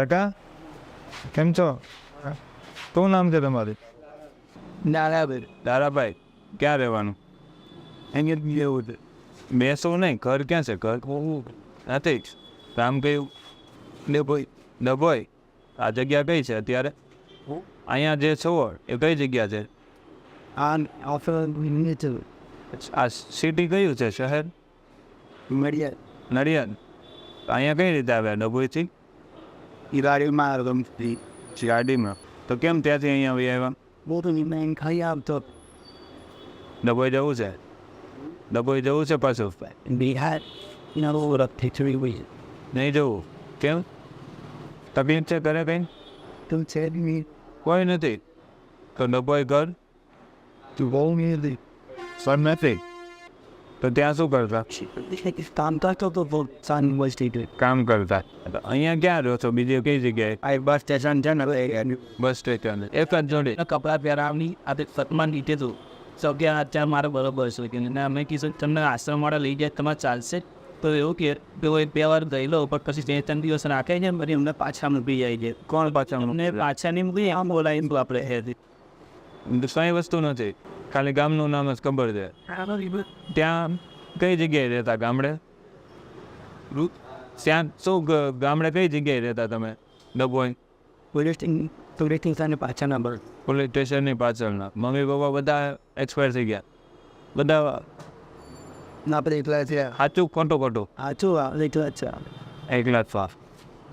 કાકા કેમ છો શું નામ છે તમારું નારાયણ દારાભાઈ ક્યાં રહેવાનું અહીંયા એવું છે બેસો નહીં ઘર ક્યાં છે ઘર નથી કામ કયું ડભોઈ ભાઈ ડભોઈ આ જગ્યા કઈ છે અત્યારે અહીંયા જે છો એ કઈ જગ્યા છે આ સિટી કયું છે શહેર નડિયાદ નડિયાદ અહીંયા કઈ રીતે આવ્યા ડભોઈથી ઈરાડીમાં રમતી ગાડીમાં. તો કેમ ત્યાંથી અહીંયા આવી આવ્યા? બહુ તો મેં ખાઈ આવતો ડબોઈ જવું છે? ડબોઈ જવું છે પાછું? બિહાર. નહીં જવું? કેમ? તકલીફ છે ઘરે કંઈ? તું છે કોઈ નથી. તો ડબોઈ ઘર? તું બહુ મેં સર નથી. તો ત્યાં શું કરતા કામ કરતો. અહીંયા ક્યાં રહ્યો છો? બીજી કઈ જગ્યાએ? આ બસ સ્ટેશન છે ને બસ સ્ટેશન એક જ જોડે? કપડાં પહેરાવની આ તે સતમાન રીતે તો. આ અત્યારે મારે બરોબર છે કે અમે કીધું તમને આશ્રમવાળા લઈ જાય તમારે ચાલશે તો એવું કે પેલો બે વાર ગયેલો પણ પછી બે ત્રણ દિવસ રાખે છે પછી અમને પાછા મૂકી જાય છે. કોણ પાછા અમને પાછા નહીં મૂકી આમ બોલાવીને આપણે. કઈ વસ્તુ નથી. ખાલી ગામનું નામ જ ખબર છે. ત્યાં કઈ જગ્યાએ રહેતા ગામડે? ત્યાં શું ગામડે કઈ જગ્યાએ રહેતા તમે ડબોઈ પોલીસ સ્ટેશન પાછળના બળ પોલીસ સ્ટેશનની પાછળના. મમ્મી પપ્પા બધા એક્સપાયર થઈ ગયા? બધા ના આપણે એકલા છે સાચું ખોટું ખોટું? સાચું એકલા એકલા છે. એકલા જ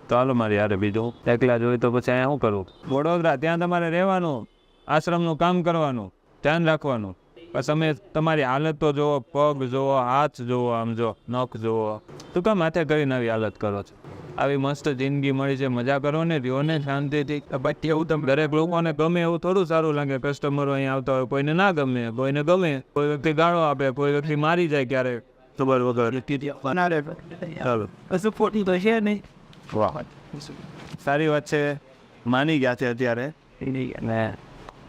તો હાલો મારી યારે બીજું. એકલા જોઈ તો પછી અહીંયા શું કરવું? વડોદરા ત્યાં તમારે રહેવાનું આશ્રમનું કામ કરવાનું. ધ્યાન રાખવાનું. પણ તમે તમારી હાલત તો જુઓ પગ જુઓ હાથ જુઓ આમ જો નખ જુઓ. તું કામ માથે કરીને આવી હાલત કરો છો? આવી મસ્ત જિંદગી મળી છે મજા કરો ને રહ્યો ને શાંતિથી. બાકી એવું તમે દરેક લોકોને ગમે એવું થોડું સારું લાગે કસ્ટમરો અહીં આવતા હોય કોઈને ના ગમે કોઈને ગમે કોઈ વ્યક્તિ ગાળો આપે કોઈ વ્યક્તિ મારી જાય ક્યારેક ખબર વગર ચાલો કશું તો છે નહીં. વાહ. સારી વાત છે. માની ગયા છે અત્યારે.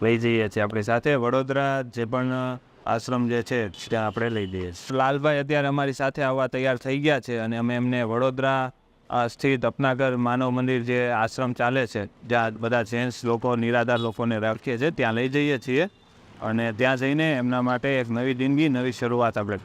લઈ જઈએ છીએ આપણી સાથે. વડોદરા જે પણ આશ્રમ જે છે, ત્યાં આપણે લઈ જઈએ છીએ. લાલભાઈ અત્યારે અમારી સાથે આવવા તૈયાર થઈ ગયા છે અને અમે એમને વડોદરા સ્થિત અપનાગર માનવ મંદિર જે આશ્રમ ચાલે છે, જ્યાં બધા જેન્ટ્સ લોકો, નિરાધાર લોકોને રાખીએ છીએ, ત્યાં લઈ જઈએ છીએ. અને ત્યાં જઈને એમના માટે એક નવી જિંદગી, નવી શરૂઆત આપણે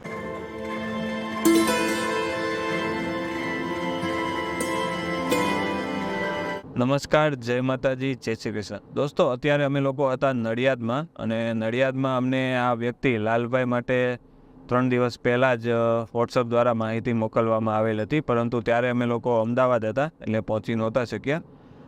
નમસ્કાર, જય માતાજી, જય શ્રી કૃષ્ણ. દોસ્તો, અત્યારે અમે લોકો હતા નડિયાદમાં અને નડિયાદમાં અમને આ વ્યક્તિ લાલભાઈ માટે ત્રણ દિવસ પહેલાં જ વોટ્સઅપ દ્વારા માહિતી મોકલવામાં આવેલ હતી. પરંતુ ત્યારે અમે લોકો અમદાવાદ હતા, એટલે પહોંચી નહોતા શક્યા.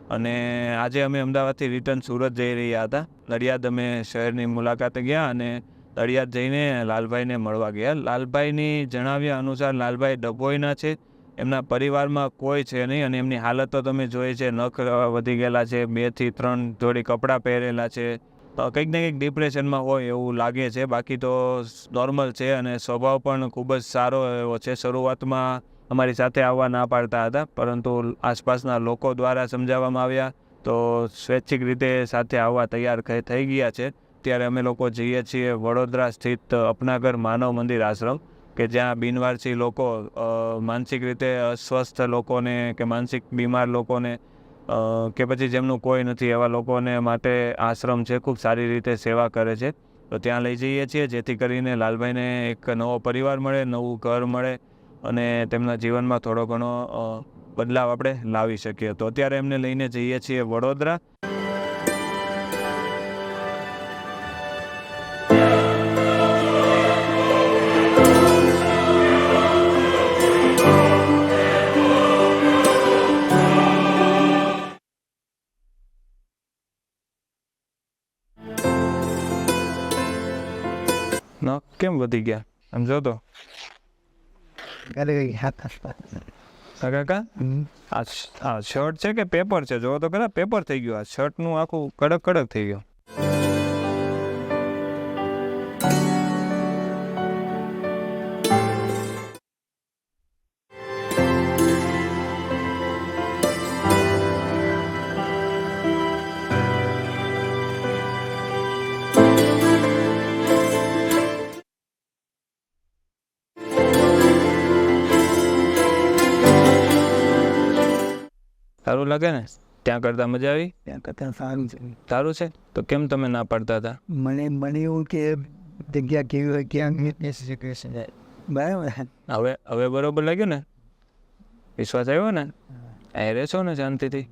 અને આજે અમે અમદાવાદથી રિટર્ન સુરત જઈ રહ્યા હતા. નડિયાદ અમે શહેરની મુલાકાતે ગયા અને નડિયાદ જઈને લાલભાઈને મળવા ગયા. લાલભાઈની જણાવ્યા અનુસાર લાલભાઈ ડભોઈના છે. એમના પરિવારમાં કોઈ છે નહીં અને એમની હાલત તો તમે જોઈ છે, નખ વધી ગયેલા છે બેથી ત્રણ જોડી કપડાં પહેરેલા છે. કંઈક ને કંઈક ડિપ્રેશનમાં હોય એવું લાગે છે. બાકી તો નોર્મલ છે અને સ્વભાવ પણ ખૂબ જ સારો એવો છે. શરૂઆતમાં અમારી સાથે આવવા ના પાડતા હતા, પરંતુ આસપાસના લોકો દ્વારા સમજાવવામાં આવ્યા તો સ્વૈચ્છિક રીતે સાથે આવવા તૈયાર થઈ ગયા છે. ત્યારે અમે લોકો જઈએ છીએ વડોદરા સ્થિત અપનાગર માનવ મંદિર આશ્રમ. કે જ્યાં બિનવારસી લોકો માનસિક રીતે અસ્વસ્થ લોકોને કે માનસિક બીમાર લોકોને કે પછી જેમનું કોઈ નથી, એવા લોકોને માટે આશ્રમ છે, ખૂબ સારી રીતે સેવા કરે છે. તો ત્યાં લઈ જઈએ છીએ, જેથી કરીને લાલભાઈને એક નવો પરિવાર મળે, નવું ઘર મળે અને તેમના જીવનમાં થોડો ઘણો બદલાવ આપણે લાવી શકીએ. તો અત્યારે એમને લઈને જઈએ છીએ વડોદરા. ન કેમ વધી ગયા આમ જો તો કાકા આ શર્ટ છે કે પેપર છે જો તો ખરા પેપર થઈ ગયું આ શર્ટનું આખું કડક કડક થઈ ગયું સારું લાગે ને? ત્યાં કરતાં મજા આવી? ત્યાં કરતાં સારું છે. સારું છે? તો કેમ તમે ના પાડતા હતા? મને મને એવું કે જગ્યા કેવી હોય ક્યાં બેસી શકે છે બરાબર. હવે હવે બરોબર લાગ્યું ને? વિશ્વાસ આવ્યો ને? અહીં રહેશો ને શાંતિથી?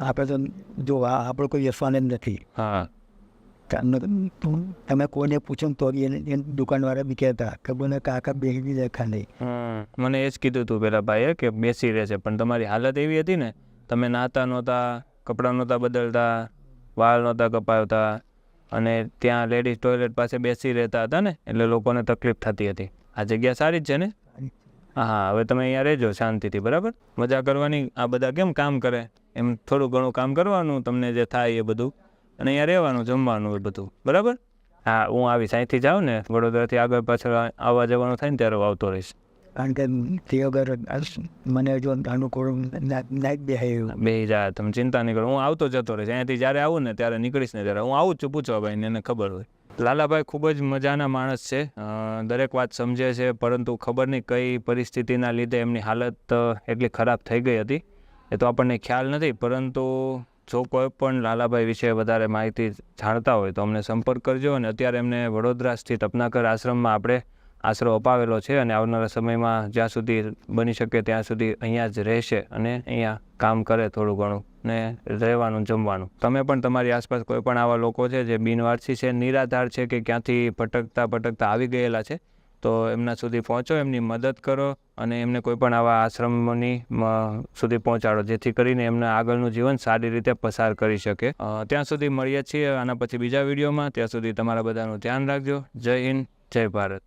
આપણે તો જો આપણે કોઈ વ્યસન જ નથી. હા. તમે કોઈને પૂછો તો બી એને દુકાનવાળા બી કહેતા કે બોલે કાકા બેસી જાય ખાલી મને એ જ કીધું હતું પેલા ભાઈએ કે બેસી રહે છે પણ તમારી હાલત એવી હતી ને તમે નાતા નહોતા કપડાં નહોતા બદલતા વાળ નહોતા કપાવતા અને ત્યાં લેડીઝ ટોયલેટ પાસે બેસી રહેતા હતા ને એટલે લોકોને તકલીફ થતી હતી. આ જગ્યા સારી જ છે ને? હા હા. હવે તમે અહીંયા રહેજો શાંતિથી બરાબર? મજા કરવાની આ બધા કેમ કામ કરે? એમ થોડું ઘણું કામ કરવાનું તમને જે થાય એ બધું. અને અહીંયા રહેવાનું જમવાનું એ બધું. બરાબર? હા હું આવીશ. અહીંથી જાઉં ને વડોદરાથી આગળ પાછળ આવવા જવાનું થાય ને ત્યારે હું આવતો રહીશ. કારણ કે તે વગર મને જો અનુકૂળ નાઈટ બે બે જા તમે ચિંતા નહીં કરો. હું આવતો જતો રહીશ. અહીંયાથી જ્યારે આવું ને ત્યારે નીકળીશ ને ત્યારે. હું આવું જ છું પૂછવા ભાઈને એને ખબર હોય. લાલાભાઈ ખૂબ જ મજાના માણસ છે. દરેક વાત સમજે છે પરંતુ ખબર નહીં કઈ પરિસ્થિતિના લીધે એમની હાલત એટલી ખરાબ થઈ ગઈ હતી. એ તો આપણને ખ્યાલ નથી પરંતુ જો કોઈ પણ લાલાભાઈ વિશે વધારે માહિતી જાણતા હોય તો અમને સંપર્ક કરજો અને અત્યારે એમને વડોદરા સ્થિત અપનાકર આશ્રમમાં આપણે આશરો અપાવેલો છે અને આવનારા સમયમાં જ્યાં સુધી બની શકે ત્યાં સુધી અહીંયા જ રહેશે અને અહીંયા કામ કરે થોડું ઘણું ને રહેવાનું, જમવાનું. તમે પણ તમારી આસપાસ કોઈ પણ આવા લોકો છે જે બિનવારસી છે, નિરાધાર છે કે ક્યાંથી ભટકતા ભટકતા આવી ગયેલા છે તો એમના સુધી પહોંચો, એમની મદદ કરો અને એમને કોઈ પણ આવા આશ્રમની સુધી પહોંચાડો, જેથી કરીને એમને આગળનું જીવન સારી રીતે પસાર કરી શકે. ત્યાં સુધી મળીએ છીએ. આના પછી બીજા વિડીયોમાં. ત્યાં સુધી તમારા બધાનું ધ્યાન રાખજો. જય હિન્દ, જય ભારત.